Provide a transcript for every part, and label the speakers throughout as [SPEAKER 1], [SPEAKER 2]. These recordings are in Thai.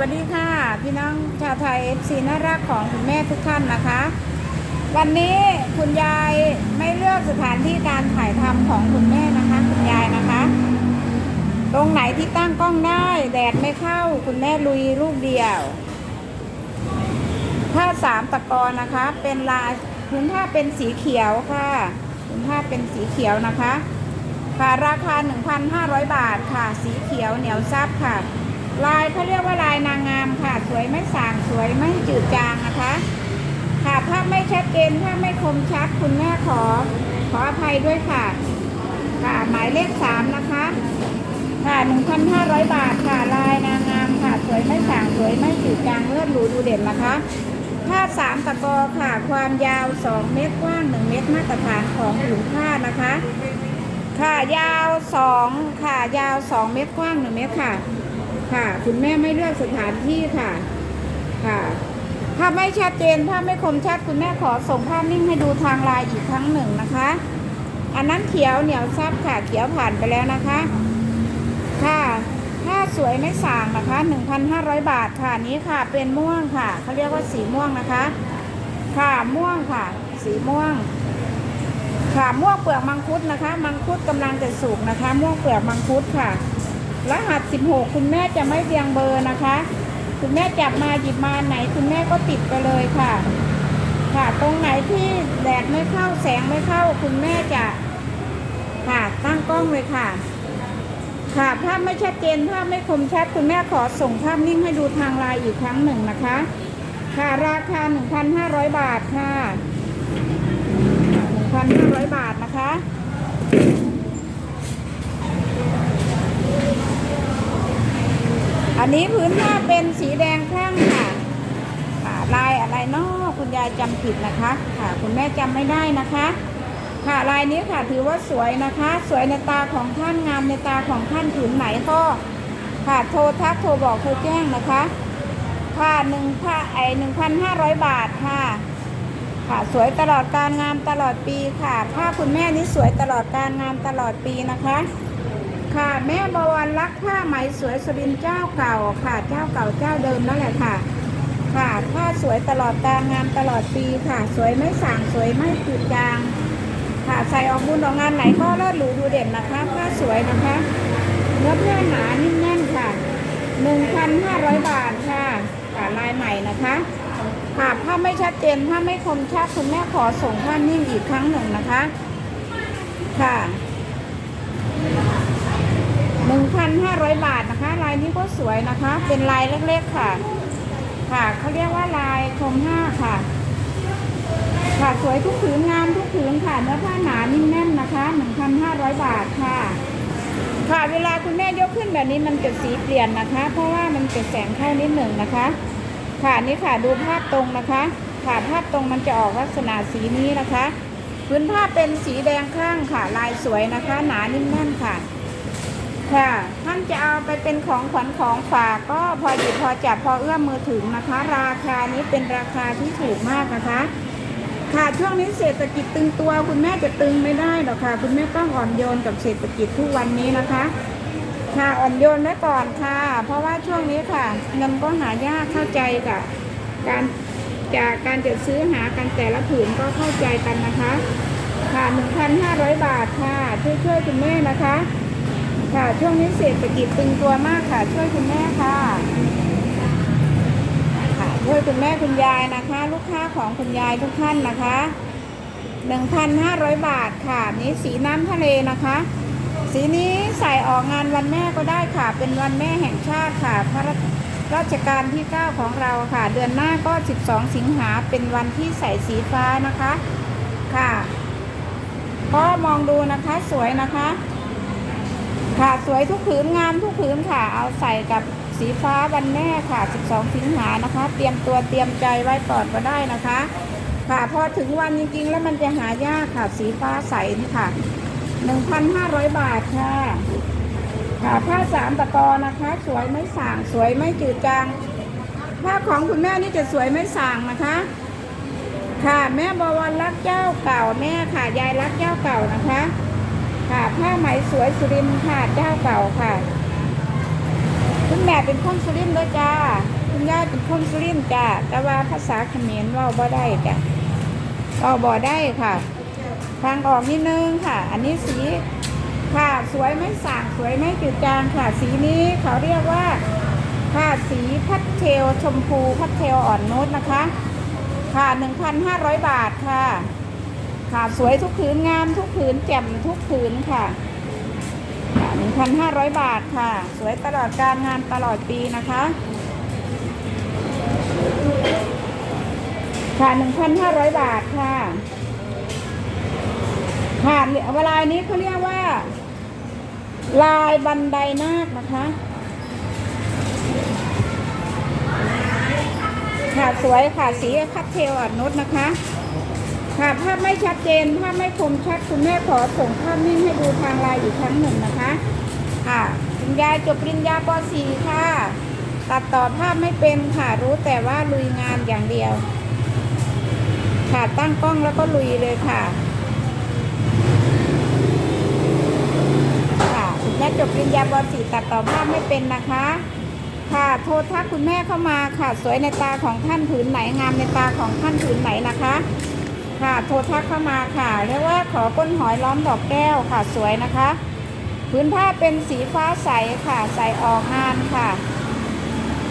[SPEAKER 1] วัสดีค่ะ พี่น้องชาวไทยเอฟซีน่ารักของคุณแม่ทุกท่านนะคะ วันนี้คุณยายไม่เลือกสถานที่การถ่ายทำของคุณแม่นะคะ คุณยายนะคะ ตรงไหนที่ตั้งกล้องได้แดดไม่เข้าคุณแม่ลุยรูปเดียวผ้าสามตะกอนนะคะ เป็นลายพื้นผ้าเป็นสีเขียวค่ะพื้นผ้าเป็นสีเขียวนะคะค่ะราคา 1,500 บาทค่ะ สีเขียวเหนียวซับค่ะ ลายเขาเรียกว่าลายนางงามค่ะ สวยไม่สางสวยไม่จืดจางนะคะ ค่ะภาพไม่ชัดเจนภาพไม่คมชัดคุณแม่ขอ ขออภัยด้วยค่ะ ค่ะหมายเลขสามนะคะ ค่ะ1,500บาทค่ะลายนางงามค่ะ สวยไม่สางสวยไม่จืดจางเลือดหรูดูเด่นนะคะผ้าสามตะกอค่ะ ความยาว 2 เมตรกว้าง 1 เมตรมาตรฐานของผืนผ้านะคะ ค่ะยาวสองค่ะยาวสองเมตรกว้างหนึ่งเมตรค่ะ ค่ะ คุณแม่ไม่เลือกสถานที่ค่ะ ค่ะ ถ้าไม่ชัดเจนถ้าไม่คมชัดคุณแม่ขอส่งภาพนิ่งให้ดูทางไลน์อีกครั้งหนึ่งนะคะ อันนั้นเขียวเหนียวซับค่ะเขียวผ่านไปแล้วนะคะ ค่ะถ้าสวยไม่สางนะคะ 1,500 บาทค่ะนี้ค่ะ เป็นม่วงค่ะเขาเรียกว่าสีม่วงนะคะ ค่ะม่วงค่ะ สีม่วง ค่ะม่วงเปลือกมังคุดนะคะ มังคุดกำลังจะสุกนะคะ ม่วงเปลือกมังคุดค่ะ รหัส 16 คุณแม่จะไม่เรียงเบอร์นะคะ คุณแม่จับมาหยิบมาไหน คุณแม่ก็ติดไปเลยค่ะ ค่ะตรงไหนที่แดดไม่เข้าแสงไม่เข้า คุณแม่จะค่ะตั้งกล้องเลยค่ะ ค่ะภาพไม่ชัดเจนภาพไม่คมชัดคุณแม่ขอส่งภาพนิ่งให้ดูทางไลน์อีกครั้งหนึ่งนะคะ ค่ะราคา 1,500 บาทค่ะ 1,500 บาทนะคะ อันนี้พื้นผ้าเป็นสีแดงคลั่งค่ะค่ะลายอะไรเนาะคุณยายจำผิดนะคะ ค่ะ คุณแม่จำไม่ได้นะคะ ค่ะลายนี้ค่ะถือว่าสวยนะคะ สวยในตาของท่านงามในตาของท่านผืนไหนก็ค่ะโทรทักโทรบอกโทรแจ้งนะคะค่ะหนึ่งผ้าไอหนึ่งพันห้าร้อยบาทค่ะ ค่ะสวยตลอดการงามตลอดปีค่ะ ผ้าคุณแม่นี่สวยตลอดการงามตลอดปีนะคะ ค่ะ แม่บวรรักผ้าไหมสวยสุรินเจ้าเก่าค่ะ เจ้าเก่าเจ้าเดิมนั่นแหละค่ะ ค่ะผ้าสวยตลอดกางามตลอดปีค่ะ สวยไม่ส่างสวยไม่จืดจาง ค่ะใส่ออกบุญออกงานไหนก็เลิศหรูดูเด่นนะคะผ้าสวยนะคะเนื้อผ้าหนานิ่มแน่นค่ะ1,500บาทค่ะค่ะลายใหม่นะคะค่ะถ้าไม่ชัดเจนถ้าไม่คมชัดคุณแม่ขอส่งภานิ่งอีกครั้งหนึ่งนะคะ ค่ะ 500 บาทนะคะ ลายนี้ก็สวยนะคะ เป็นลายเล็กๆค่ะ ค่ะเขาเรียกว่าลายคมห้าค่ะ ค่ะสวยทุกผืนงามทุกผืนค่ะเนื้อผ้าหนานิ่มแน่นนะคะ 1,500 บาทค่ะ ค่ะเวลาคุณแม่ยกขึ้นแบบนี้มันจะสีเปลี่ยนนะคะ เพราะว่ามันจะแสงเข้านิดหนึ่งนะคะ ค่ะนี่ค่ะดูภาพตรงนะคะ ค่ะภาพตรงมันจะออกลักษณะสีนี้นะคะ พื้นผ้าเป็นสีแดงข้างค่ะ ลายสวยนะคะ หนานิ่มแน่นค่ะ ค่ะ ท่านจะเอาไปเป็นของขวัญของฝากก็พอหยิบพอจับพอเอื้อมมือถึงนะคะ ราคานี้เป็นราคาที่ถูกมากนะคะ ค่ะช่วงนี้เศรษฐกิจตึงตัว คุณแม่จะตึงไม่ได้หรอกค่ะ คุณแม่ต้องอ่อนโยนกับเศรษฐกิจทุกวันนี้นะคะ ค่ะอ่อนโยนไว้ก่อนค่ะ เพราะว่าช่วงนี้ค่ะเงินก็หายากเข้าใจกับการจากการจะซื้อหากันแต่ละผืนก็เข้าใจกันนะคะ ค่ะ1,500 บาทค่ะช่วยช่วยคุณแม่นะคะ ค่ะ ช่วงนี้เศรษฐกิจตึงตัวมากค่ะ ช่วยคุณแม่ค่ะค่ะ ช่วยคุณแม่คุณยายนะคะ ลูกค้าของคุณยายทุกท่านนะคะ1,500บาทค่ะ นี้สีน้ำทะเลนะคะ สีนี้ใส่ออกงานวันแม่ก็ได้ค่ะ เป็นวันแม่แห่งชาติค่ะ พระราชการที่ 9 ของเราค่ะ เดือนหน้าก็ 12 สิงหาเป็นวันที่ใส่สีฟ้านะคะค่ะ ก็มองดูนะคะสวยนะคะ ค่ะสวยทุกผืนงามทุกผืนค่ะ เอาใส่กับสีฟ้าวันแม่ค่ะ 12 สิงหานะคะ เตรียมตัวเตรียมใจไว้ก่อนก็ได้นะคะ ค่ะพอถึงวันจริงๆ แล้วมันจะหายากค่ะ สีฟ้าใสนี่ค่ะ 1,500 บาทค่ะ ค่ะผ้าสามตะกอนะคะ สวยไม่สางสวยไม่จืดจางผ้าของคุณแม่นี่จะสวยไม่สางนะคะ ค่ะแม่บวรรักเจ้าเก่าแม่ค่ะยายรักเจ้าเก่านะคะ ค่ะ ผ้าไหมสวยสุรินทร์ค่ะเจ้าเก่าค่ะ คุณแม่เป็นคนสุรินทร์ด้วยจ้า คุณย่าเป็นคนสุรินทร์จ้า แต่ว่าภาษาเขมรว่าบ่ได้จ้ะว่าบ่ได้ค่ะ ทางออกนิดนึงค่ะ อันนี้สีค่ะสวยไม่สางสวยไม่จืดจางค่ะ สีนี้เขาเรียกว่าค่ะสีพัดเทลชมพูพัดเทลอ่อนนุชนะคะ ค่ะ 1,500 บาทค่ะ ค่ะสวยทุกผืนงามทุกผืนแจ่มทุกผืนค่ะค่ะ1,500บาทค่ะ สวยตลอดการงานตลอดปีนะคะค่ะ1,500บาทค่ะค่ะเวลานี้เขาเรียกว่า ลายบันไดนาคนะคะค่ะสวยค่ะสีคัดเทลอ่อนนุชนะคะ ค่ะภาพไม่ชัดเจนภาพไม่คมชัดคุณแม่ขอส่งภาพนิ่งให้ดูทางไลน์อีกครั้งหนึ่งนะคะค่ะคุณยายจบปริญญาป .4 ค่ะ ตัดต่อภาพไม่เป็นค่ะรู้แต่ว่าลุยงานอย่างเดียว ค่ะตั้งกล้องแล้วก็ลุยเลยค่ะค่ะคุณแม่จบปริญญาป .4 ตัดต่อภาพไม่เป็นนะคะค่ะโทรทักคุณแม่เข้ามาค่ะ สวยในตาของท่านผืนไหนงามในตาของท่านผืนไหนนะคะ ค่ะโทรทักเข้ามาค่ะ เรียกว่าขอก้นหอยล้อมดอกแก้วค่ะสวยนะคะ พื้นผ้าเป็นสีฟ้าใสค่ะใสออกงานค่ะ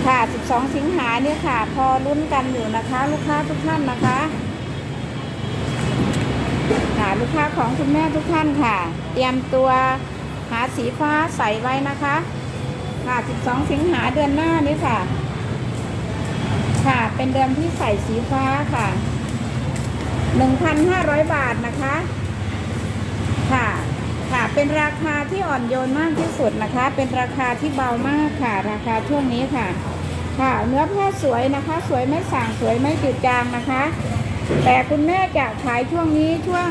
[SPEAKER 1] ค่ะ 12 สิงหาเนี่ยค่ะ พอรุ่นกันอยู่นะคะ ลูกค้าทุกท่านนะคะค่ะลูกค้าของคุณแม่ทุกท่านค่ะ เตรียมตัวหาสีฟ้าใสไว้นะคะ ค่ะ 12 สิงหาเดือนหน้านี้ค่ะ ค่ะ เป็นเดือนที่ใส่สีฟ้าค่ะ 1,500 บาทนะคะ ค่ะ ค่ะ เป็นราคาที่อ่อนโยนมากที่สุดนะคะ เป็นราคาที่เบามากค่ะ ราคาช่วงนี้ค่ะ ค่ะ เนื้อผ้าสวยนะคะ สวยไม่สั่งสวยไม่จืดจางนะคะ แต่คุณแม่จะขายช่วงนี้ช่วง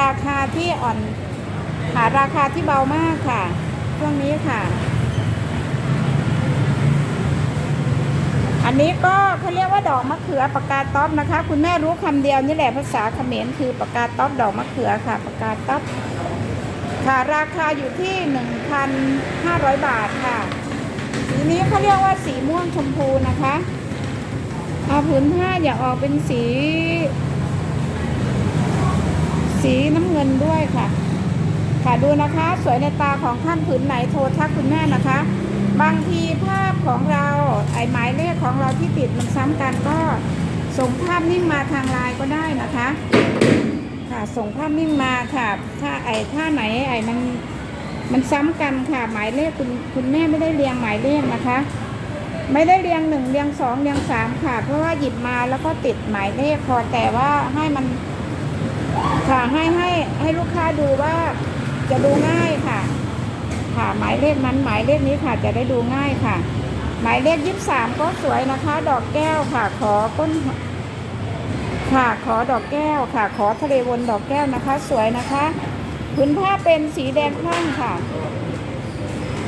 [SPEAKER 1] ราคาที่อ่อน ค่ะ ราคาที่เบามากค่ะ ช่วงนี้ค่ะ อันนี้ก็เขาเรียกว่าดอกมะเขือปากกาต๊อบนะคะ คุณแม่รู้คำเดียวนี่แหละภาษาเขมรคือปากกาต๊อบดอกมะเขือค่ะปากกาต๊อบค่ะราคาอยู่ที่ 1,500 บาทค่ะ สีนี้เขาเรียกว่าสีม่วงชมพูนะคะเอาผืนผ้าอย่าออกเป็นสี สีน้ำเงินด้วยค่ะ ค่ะดูนะคะ สวยในตาของท่านผืนไหนโทรทักคุณแม่นะคะ บางทีภาพของเราไอหมายเลขของเราที่ติดมันซ้ำกันก็ส่งภาพนิ่งมาทางไลน์ก็ได้นะคะค่ะส่งภาพนิ่งมาค่ะ ถ้าไอถ้าไหนไอมันมันซ้ำกันค่ะหมายเลขคุณคุณแม่ไม่ได้เรียงหมายเลขนะคะ ไม่ได้เรียงหนึ่งเรียงสองเรียงสามค่ะ เพราะว่าหยิบมาแล้วก็ติดหมายเลขพอแต่ว่าให้มันค่ะให้ให้ให้ลูกค้าดูว่าจะดูง่ายค่ะ ค่ะ หมายเลขนั้นหมายเลขนี้ค่ะจะได้ดูง่ายค่ะ หมายเลขยี่สามก็สวยนะคะ ดอกแก้วค่ะ ขอก้น ค่ะขอดอกแก้วค่ะ ขอทะเลวนดอกแก้วนะคะ สวยนะคะพื้นผ้าเป็นสีแดงคลั่งค่ะ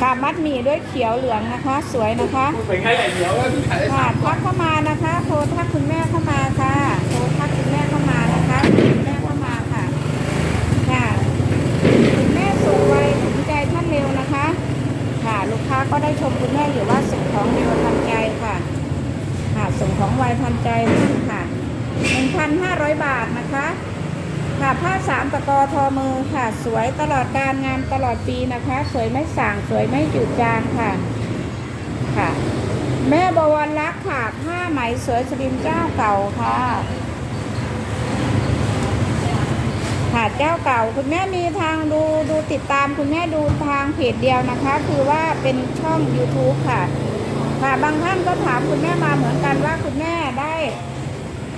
[SPEAKER 1] กามัดหมี่ด้วยเขียวเหลืองนะคะ สวยนะคะ
[SPEAKER 2] เป็นไงไหลเหนียวแล้วขายได้
[SPEAKER 1] ค่ะ
[SPEAKER 2] สาม
[SPEAKER 1] ทักเข้ามานะคะ โทรทักคุณแม่เข้ามาค่ะโทรทักคุณแม่เข้ามานะคะคุณแม่เข้ามาค่ะ ค่ะคุณแม่ส่งไวถึงใจท่านเร็วนะคะ ค่ะ ลูกค้าก็ได้ชมคุณแม่อยู่ว่าส่งของเร็วทันใจค่ะ ค่ะ ส่งของไวทันใจท่นค่ะ1,500 บาทนะคะค่ะผ้าสามตะกอทอมือค่ะ สวยตลอดการงานตลอดปีนะคะ สวยไม่ส่างสวยไม่จืดจางค่ะ ค่ะ แม่บวรรักษ์ค่ะผ้าไหมสวยสลิมเจ้าเก่าค่ะ ค่ะเจ้าเก่าคุณแม่มีทางดูดูติดตามคุณแม่ดูทางเพจเดียวนะคะ คือว่าเป็นช่อง YouTube ค่ะ ค่ะบางท่านก็ถามคุณแม่มาเหมือนกันว่าคุณแม่ได้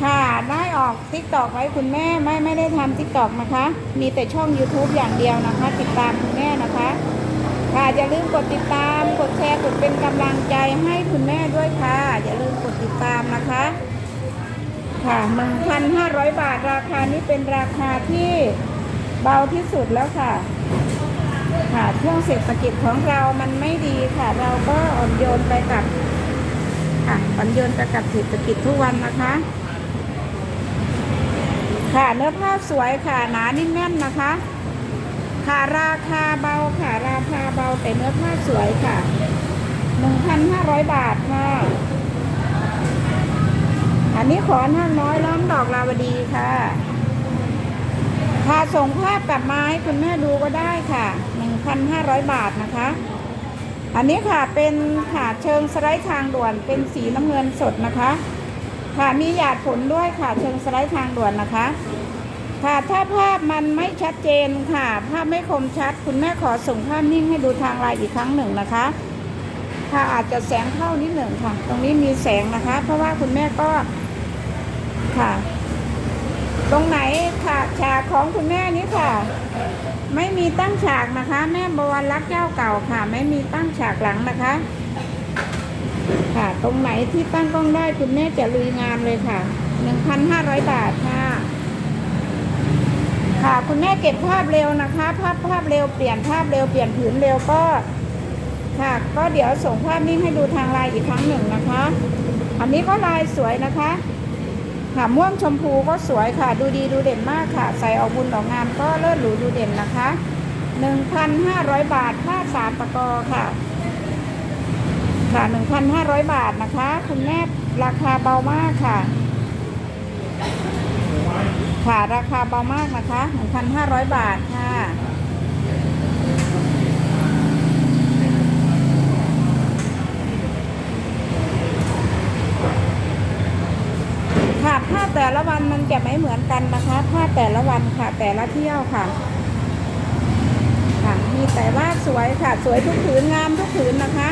[SPEAKER 1] ค่ะได้ออกทิกตอกไว้คุณแม่ไม่ไม่ได้ทำทิกตอกนะคะ มีแต่ช่อง YouTube อย่างเดียวนะคะ ติดตามคุณแม่นะคะ ค่ะอย่าลืมกดติดตาม กดแชร์กดเป็นกำลังใจให้คุณแม่ด้วยค่ะ อย่าลืมกดติดตามนะคะ ค่ะ1,500บาทราคานี้เป็นราคาที่เบาที่สุดแล้วค่ะ ค่ะช่วงเศรษฐกิจของเรามันไม่ดีค่ะ เราก็อ่อนโยนไปกับค่ะอ่อนโยนไปกับเศรษฐกิจทุกวันนะคะ ค่ะเนื้อผ้าสวยค่ะหนานิ่มแน่นนะคะ ค่ะราคาเบาค่ะราคาเบาแต่เนื้อผ้าสวยค่ะหนึ่งพันห้าร้อยบาทค่ะ อันนี้ขอนั่งน้อยล้อมดอกลาวดีค่ะค่ะส่งภาพกลับมาให้คุณแม่ดูก็ได้ค่ะหนึ่งพันห้าร้อยบาทนะคะ อันนี้ค่ะเป็นค่ะเชิงสไลด์ทางด่วนเป็นสีน้ำเงินสดนะคะ ค่ะมีหยาดฝนด้วยค่ะเชิงสไลด์ทางด่วนนะคะ ค่ะถ้าภาพมันไม่ชัดเจนค่ะ ภาพไม่คมชัด คุณแม่ขอส่งภาพนิ่งให้ดูทางไลน์อีกครั้งหนึ่งนะคะค่ะอาจจะแสงเข้านิดหนึ่งค่ะ ตรงนี้มีแสงนะคะ เพราะว่าคุณแม่ก็ ค่ะ ตรงไหนค่ะฉากของคุณแม่นี้ค่ะ ไม่มีตั้งฉากนะคะ แม่บวรรักเจ้าเก่าค่ะ ไม่มีตั้งฉากหลังนะคะ ค่ะ ตรงไหนที่ตั้งกล้องได้คุณแม่จะลุยงานเลยค่ะหนึ่งพันห้าร้อยบาทค่ะ ค่ะ คุณแม่เก็บภาพเร็วนะคะ ภาพภาพเร็วเปลี่ยนภาพเร็วเปลี่ยนผืนเร็วก็ค่ะก็เดี๋ยวส่งภาพนิ่งให้ดูทางไลน์อีกครั้งหนึ่งนะคะ อันนี้ก็ลายสวยนะคะ ค่ะม่วงชมพูก็สวยค่ะ ดูดีดูเด่นมากค่ะ ใส่ออกบุญออกงานก็เลิศหรูดูเด่นนะคะ 1,500 บาทผ้าสามตะกอค่ะ ค่ะ 1,500 บาทนะคะ คุณแม่ราคาเบามากค่ะ ค่ะราคาเบามากนะคะ 1,500 บาทค่ะ ค่ะผ้า แต่ละวันมันจะไม่เหมือนกันนะคะผ้าแต่ละวันค่ะ แต่ละเที่ยวค่ะ ค่ะ มีแต่ว่าสวยค่ะ สวยทุกผืนงามทุกผืนนะคะ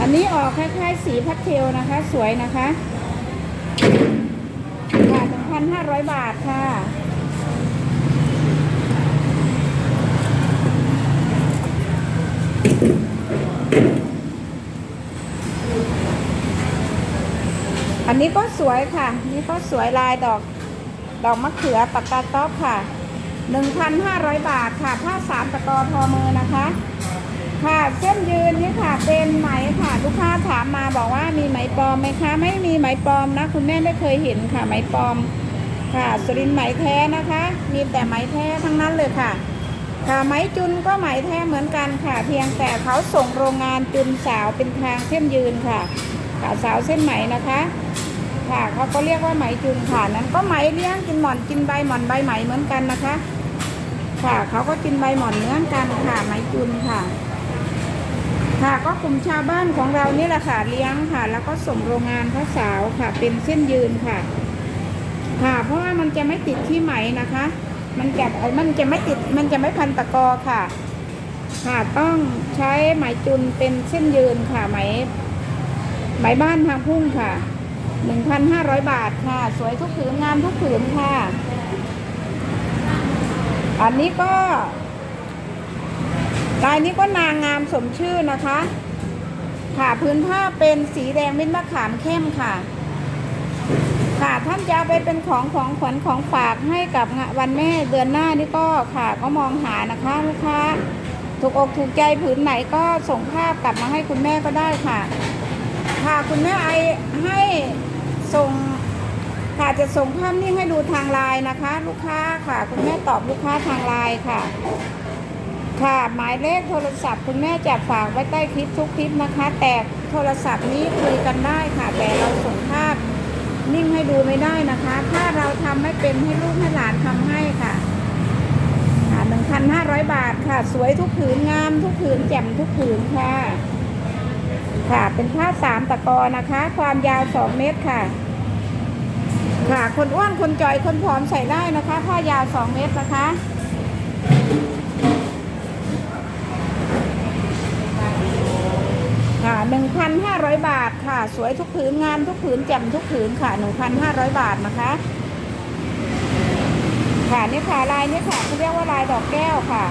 [SPEAKER 1] อันนี้ออกคล้ายๆสีพัดเทลนะคะ สวยนะคะค่ะ1,500บาทค่ะ นนี้ก็สวยค่ะ นี่ก็สวยลายดอก ดอกมะเขือปากกาต๊อบค่ะ1,500 บาทค่ะ ผ้าสามตะกอทอมือนะคะ ค่ะเส้นยืนนี่ค่ะ เป็นไหมค่ะ ลูกค้าถามมาบอกว่ามีไหมปลอมไหมคะ ไม่มีไหมปลอมนะ คุณแม่ไม่เคยเห็นค่ะ ไหมปลอม ค่ะสุรินไหมแท้นะคะ มีแต่ไหมแท้ทั้งนั้นเลยค่ะ ค่ะไหมจุนก็ไหมแท้เหมือนกันค่ะ เพียงแต่เขาส่งโรงงานจุนสาวเป็นทางเส้นยืนค่ะ ค่ะสาวเส้นไหมนะคะ ค่ะเขาก็เรียกว่าไหมจุนค่ะ นั้นก็ไหมเลี้ยงกินหมอนกินใบหมอนใบไหมเหมือนกันนะคะ ค่ะเขาก็กินใบหมอนเหมือนกันค่ะไหมจุนค่ะ ค่ะก็กลุ่มชาวบ้านของเรานี่แหละค่ะเลี้ยงค่ะ แล้วก็ส่งโรงงานพระสาวค่ะ เป็นเส้นยืนค่ะ ค่ะ เพราะว่ามันจะไม่ติดที่ไหมนะคะ มันจะเอ่อมันจะไม่ติดมันจะไม่พันตะกอค่ะ ค่ะต้องใช้ไหมจุนเป็นเส้นยืนค่ะไหมไหมบ้านทางพุ่งค่ะ 1,500 บาทค่ะ สวยทุกผืนงามทุกผืนค่ะ อันนี้ก็ลายนี้ก็นางงามสมชื่อนะคะ ค่ะพื้นผ้าเป็นสีแดงเม็ดมะขามเข้มค่ะ ค่ะท่านจะเอาไปเป็นของของขวัญของฝากให้กับวันแม่เดือนหน้านี่ก็ค่ะก็มองหานะคะลูกค้าถูกอกถูกใจผืนไหนก็ส่งภาพกลับมาให้คุณแม่ก็ได้ค่ะ ค่ะคุณแม่ไอให้ ส่งค่ะจะส่งภาพนิ่งให้ดูทางไลน์นะคะ ลูกค้าค่ะ คุณแม่ตอบลูกค้าทางไลน์ค่ะ ค่ะหมายเลขโทรศัพท์ คุณแม่จะฝากไว้ใต้คลิปทุกคลิปนะคะ แต่โทรศัพท์นี้คุยกันได้ค่ะ แต่เราส่งภาพนิ่งให้ดูไม่ได้นะคะ ถ้าเราทำไม่เป็นให้ลูกให้หลานทำให้ค่ะค่ะ1,500บาทค่ะ สวยทุกผืนงามทุกผืนแจ่มทุกผืนค่ะ ค่ะ เป็นผ้าสามตะกอนะคะ ความยาว2เมตรค่ะ ค่ะ คนอ้วน คนจอย คนผอมใส่ได้นะคะ ผ้ายาว2เมตรนะคะค่ะ1,500 บาทค่ะ สวยทุกผืนงามทุกผืนแจ่มทุกผืนค่ะ 1,500 บาทนะคะ ค่ะนี่ค่ะลายนี่ค่ะเขาเรียกว่าลายดอกแก้วค่ะ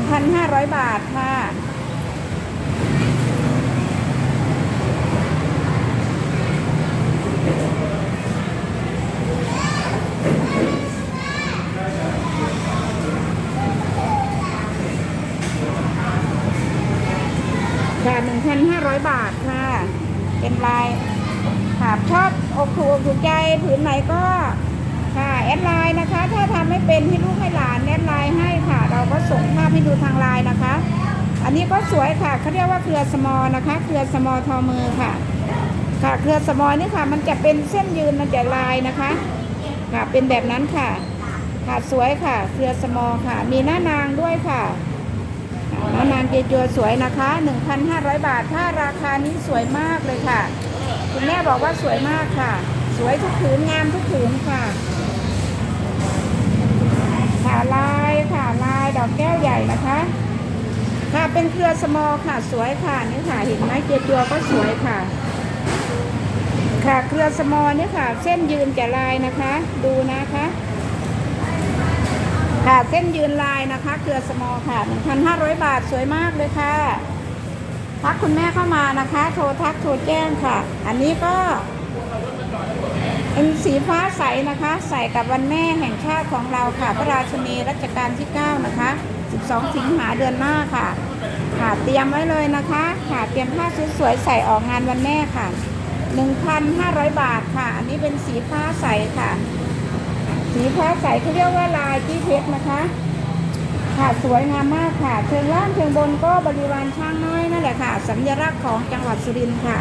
[SPEAKER 1] 1,500 บาทค่ะ ค่ะ 1,500 บาทค่ะ เป็นลายค่ะชอบอกถูกอกถูกใจผืนไหนก็ค่ะแอดไลน์นะคะ ถ้าทำไม่เป็นให้ลูกให้หลานแอดไลน์ให้ค่ะ เราก็ส่งภาพให้ดูทางไลน์นะคะ อันนี้ก็สวยค่ะเขาเรียกว่าเครือสมอนะคะ เครือสมอทอมือค่ะ ค่ะเครือสมอนี่ค่ะ มันจะเป็นเส้นยืนมันจะลายนะคะ ค่ะเป็นแบบนั้นค่ะ ค่ะสวยค่ะ เครือสมอค่ะ มีหน้านางด้วยค่ะ ค่ะนานางเกจัวสวยนะคะ 1,500 บาท ถ้าราคานี้สวยมากเลยค่ะ คุณแม่บอกว่าสวยมากค่ะ สวยทุกผืนงามทุกผืนค่ะ ค่ะลายค่ะลายดอกแก้วใหญ่นะคะ ค่ะเป็นเครือสมอค่ะสวยค่ะนี่ค่ะเห็นไหมเกียจัวก็สวยค่ะ ค่ะเครือสมอนี่ยค่ะ เส้นยืนจะลายนะคะ ดูนะคะ ค่ะเส้นยืนลายนะคะ เครือสมอค่ะ 1,500 บาทสวยมากเลยค่ะ ทักคุณแม่เข้ามานะคะ โทรทักโทรแจ้งค่ะ อันนี้ก็เป็นสีฟ้าใสนะคะ ใส่กับวันแม่แห่งชาติของเราค่ะ พระราชนีรัชกาลที่ 9 นะคะ 12 สิงหาเดือนหน้าค่ะ ค่ะเตรียมไว้เลยนะคะ ค่ะเตรียมผ้าสวยๆใส่ออกงานวันแม่ค่ะ 1,500 บาทค่ะ อันนี้เป็นสีฟ้าใสค่ะ สีฟ้าใสเขาเรียกว่าลายจี้เพชรนะคะ ค่ะสวยงามมากค่ะ เชิงล่างเชิงบนก็บริวารช้างน้อยนั่นแหละค่ะ สัญลักษณ์ของจังหวัดสุรินทร์ค่ะ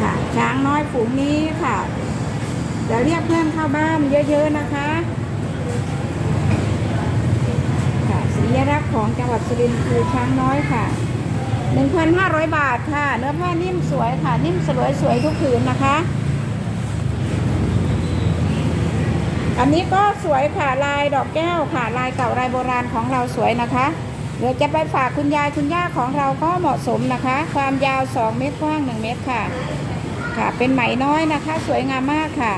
[SPEAKER 1] ค่ะ ช้างน้อยฝูงนี้ค่ะจะเรียกเพื่อนเข้าบ้านเยอะๆนะคะค่ะสัญลักษณ์ของจังหวัดสุรินทร์คือช้างน้อยค่ะ1,500 บาทค่ะ เนื้อผ้านิ่มสวยค่ะ นิ่มสวยสวยทุกผืนนะคะ อันนี้ก็สวยค่ะลายดอกแก้วค่ะ ลายเก่าลายโบราณของเราสวยนะคะเดี๋ยวจะไปฝากคุณยายคุณย่าของเราก็เหมาะสมนะคะ ความยาว 2 เมตรกว้าง 1 เมตรค่ะ ค่ะ เป็นไหมน้อยนะคะ สวยงามมากค่ะ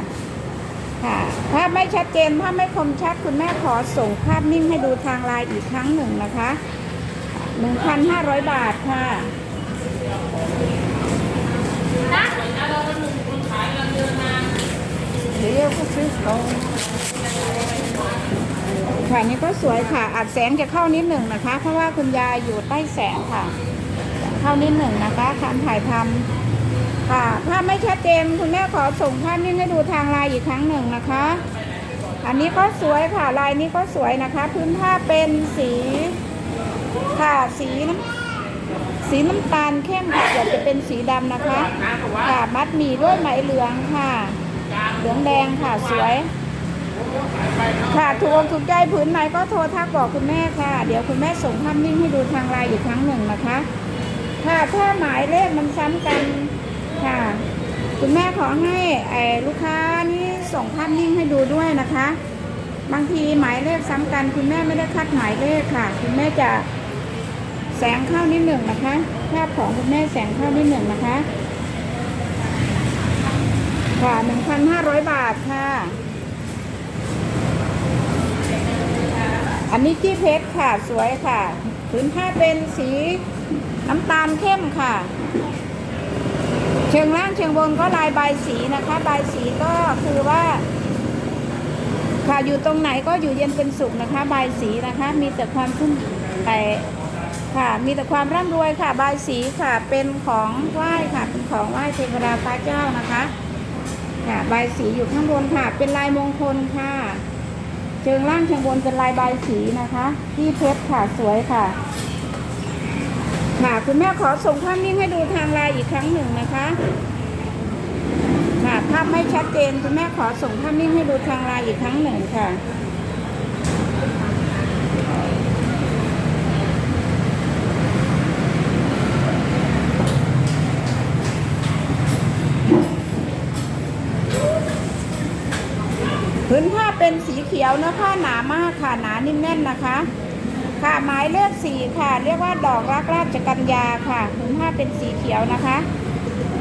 [SPEAKER 1] ค่ะถ้าไม่ชัดเจนถ้าไม่คมชัดคุณแม่ขอส่งภาพนิ่งให้ดูทางไลน์อีกครั้งหนึ่งนะคะ 1,500 บาทค่ะเดี๋ ยวก็ซื้อเขาค่ะนี่ก็สวยค่ะอัดแสงจะเข้านิดหนึ่งนะคะ เพราะว่าคุณยายอยู่ใต้แสงค่ะ เข้านิดหนึ่งนะคะการถ่ายทำค่ะถ้าไม่ชัดเจนคุณแม่ขอส่งภาพนิ่งให้ดูทางไลน์อีกครั้งหนึ่งนะคะ อันนี้ก็สวยค่ะลายนี้ก็สวยนะคะ พื้นผ้าเป็นสีค่ะสีน้ำสีน้ำตาลเข้มค่ะเกือบจะเป็นสีดำนะคะค่ะมัดหมี่ด้วยไหมเหลืองค่ะ เหลืองแดงค่ะสวย ค่ะถูกอกถูกใจผืนไหนก็โทรทักบอกคุณแม่ค่ะ เดี๋ยวคุณแม่ส่งภาพนิ่งให้ดูทางไลน์อีกครั้งหนึ่งนะคะ ค่ะถ้าหมายเลขมันซ้ำกันค่ะ คุณแม่ขอให้ไอ้ลูกค้านี่ส่งภาพนิ่งให้ดูด้วยนะคะ บางทีหมายเลขซ้ำกัน คุณแม่ไม่ได้คัดหมายเลขค่ะ คุณแม่จะแสงเข้านิดหนึ่งนะคะ ภาพของคุณแม่แสงเข้านิดหนึ่งนะคะ ค่ะ1,500บาทค่ะ อันนี้จี้เพชรค่ะสวยค่ะผืนผ้าเป็นสีน้ำตาลเข้มค่ะ เชิงล่างเชิงบนก็ลายใบสีนะคะใบสีก็คือว่า ค่ะอยู่ตรงไหนก็อยู่เย็นเป็นสุขนะคะ ใบสีนะคะ มีแต่ความชุ่มไปค่ะมีแต่ความร่ำรวยค่ะใบายสีค่ะเป็นของไหว้ค่ะเป็นของไหว้เทวดาฟ้าเจ้านะคะ ค่ะใบสีอยู่ข้างบนค่ะ เป็นลายมงคลค่ะ เชิงล่างเชิงบนเป็นลายใบสีนะคะ ที่เพชรค่ะสวยค่ะ ค่ะคุณแม่ขอส่งภาพนิ่งให้ดูทางไลน์อีกครั้งหนึ่งนะคะค่ะภาพไม่ชัดเจนคุณแม่ขอส่งภาพนิ่งให้ดูทางไลน์อีกครั้งหนึ่งค่ะ เป็นสีเขียวเนื้อผ้าหนามากค่ะหนานิ่มแน่นนะคะ ค่ะหมายเลขสีค่ะ เรียกว่าดอกรักราชกัญญาค่ะพื้นผ้าเป็นสีเขียวนะคะ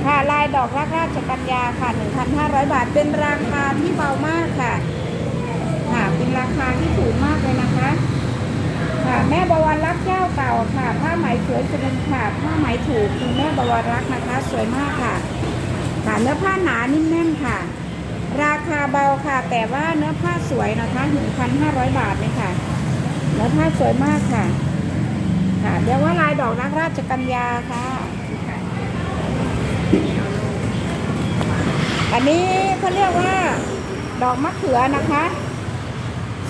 [SPEAKER 1] ค่ะลายดอกรักราชกัญญาค่ะ 1,500 บาทเป็นราคาที่เบามากค่ะ ค่ะเป็นราคาที่ถูกมากเลยนะคะค่ะแม่บวรรักเจ้าเก่าค่ะ ผ้าไหมสวยสุดค่ะผ้าไหมถูกคุณแม่บวรรักนะคะ สวยมากค่ะค่ะเนื้อผ้าหนานิ่มแน่นค่ะ ราคาเบาค่ะ แต่ว่าเนื้อผ้าสวยนะคะ1,500บาทเลยค่ะ เนื้อผ้าสวยมากค่ะ ค่ะเรียกว่าลายดอกรักราชกัญญาค่ะ อันนี้เขาเรียกว่า ดอกมะเขือนะคะ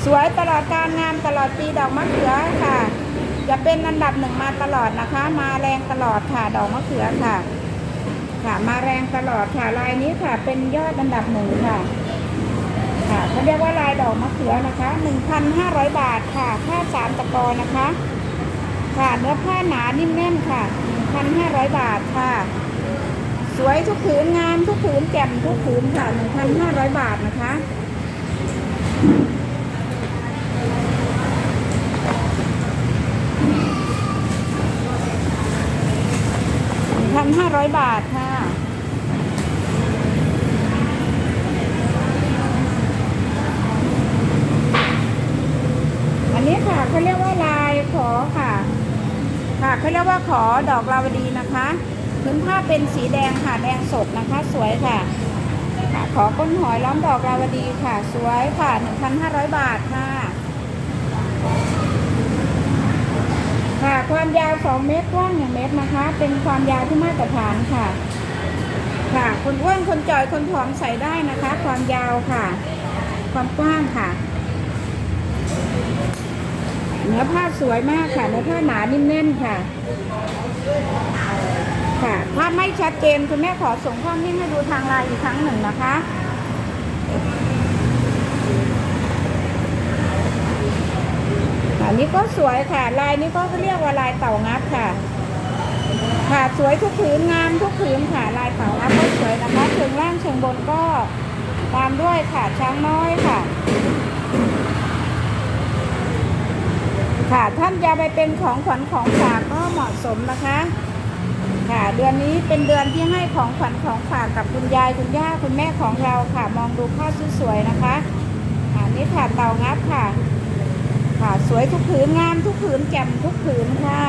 [SPEAKER 1] สวยตลอดการงานตลอดปีดอกมะเขือค่ะ จะเป็นอันดับหนึ่งมาตลอดนะคะ มาแรงตลอดค่ะ ดอกมะเขือค่ะ ค่ะมาแรงตลอดค่ะลายนี้ค่ะ เป็นยอดอันดับหนึ่งค่ะ ค่ะเขาเรียกว่าลายดอกมะเขือนะคะ1,500บาทค่ะผ้าสามตะกอนะคะ ค่ะเนื้อผ้าหนานิ่มแน่นค่ะ1,500บาทค่ะ สวยทุกผืนงามทุกผืนแจ่มทุกผืนค่ะ1,500บาทนะคะ1,500บาทค่ะ อันนี้ค่ะเขาเรียกว่าลายขอค่ะ ค่ะ เขาเรียกว่าขอดอกลาวดีนะคะพื้นผ้าเป็นสีแดงค่ะแดงสดนะคะ สวยค่ะค่ะ ขอก้นหอยล้อมดอกลาวดีค่ะ สวยค่ะ 1,500 บาทค่ะ ค่ะความยาว 2 เมตรกว้าง 1 เมตรนะคะ เป็นความยาวที่มาตรฐานค่ะ ค่ะคนอ้วนคนจ่อยคนผอมใส่ได้นะคะ ความยาวค่ะ ความกว้างค่ะ เนื้อผ้าสวยมากค่ะเนื้อผ้าหนานิ่มแน่นค่ะ ค่ะ ถ้าไม่ชัดเจนคุณแม่ขอส่งข้อมูลให้ดูทางไลน์อีกครั้งหนึ่งนะคะอันนี้ก็สวยค่ะ ลายนี้ก็เรียกว่าลายเต่างับค่ะ ค่ะสวยทุกผืนงามทุกผืนค่ะ ลายเต่างับก็สวยนะคะเชิงล่างเชิงบนก็ตามด้วยค่ะช้างน้อยค่ะ ค่ะ ท่านจะไปเป็นของขวัญของฝากก็เหมาะสมนะคะ ค่ะ เดือนนี้เป็นเดือนที่ให้ของขวัญของฝากกับคุณยายคุณย่าคุณแม่ของเราค่ะ มองดูผ้าสวยๆนะคะค่ะนี่ค่ะเตางับค่ะ ค่ะ สวยทุกผืนงามทุกผืนแจ่มทุกผืนค่ะ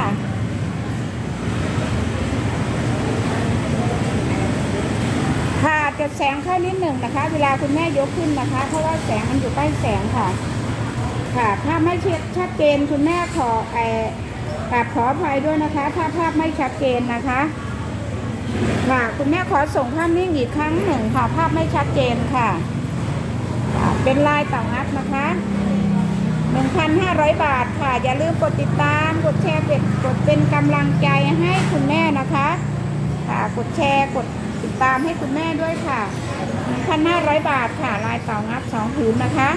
[SPEAKER 1] ค่ะจะแสงเข้านิดหนึ่งนะคะ เวลาคุณแม่ยกขึ้นนะคะ เพราะว่าแสงมันอยู่ใกล้แสงค่ะ ค่ะ ถ้าไม่ชัดเจนคุณแม่ขอแอบกราบขออภัยด้วยนะคะ ถ้าภาพไม่ชัดเจนนะคะ ค่ะ คุณแม่ขอส่งภาพนิ่งอีกครั้งหนึ่งค่ะ ภาพไม่ชัดเจนค่ะ เป็นลายเต่างัดนะคะ1,500 บาทค่ะ อย่าลืมกดติดตาม กดแชร์กดกดเป็นกำลังใจให้คุณแม่นะคะ ค่ะ กดแชร์ กดติดตามให้คุณแม่ด้วยค่ะ1,500 บาทค่ะ ลายเต่างับสองผืนนะคะ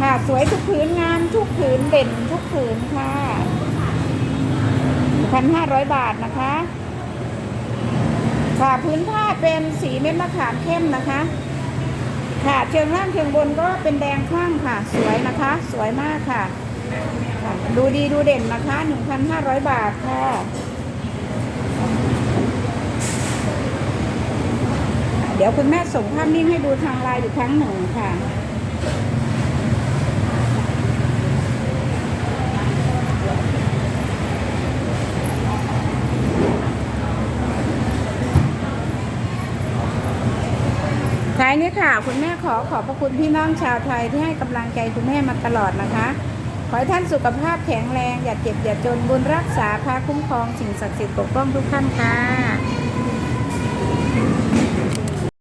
[SPEAKER 1] ค่ะสวยทุกผืนงามทุกผืนเด่นทุกผืนค่ะพันห้าร้อยบาทนะคะ ค่ะพื้นผ้าเป็นสีเม็ดมะขามเข้มนะคะ ค่ะเชิงล่างเชิงบนก็เป็นแดงข้างค่ะ สวยนะคะ สวยมากค่ะค่ะ ดูดีดูเด่นนะคะหนึ่งพันห้าร้อยบาทค่ะเดี๋ยวคุณแม่ส่งภาพนิ่งให้ดูทางไลน์อีกครั้งหนึ่งค่ะายนี้ค่ะ คุณแม่ขอขอบพระคุณพี่น้องชาวไทยที่ให้กำลังใจคุณแม่มาตลอดนะคะ ขอให้ท่านสุขภาพแข็งแรง อย่าเจ็บอย่าจนบุญรักษาพาคุ้มครองสิ่งศักดิ์สิทธิ์ปกป้องทุกท่านค่ะ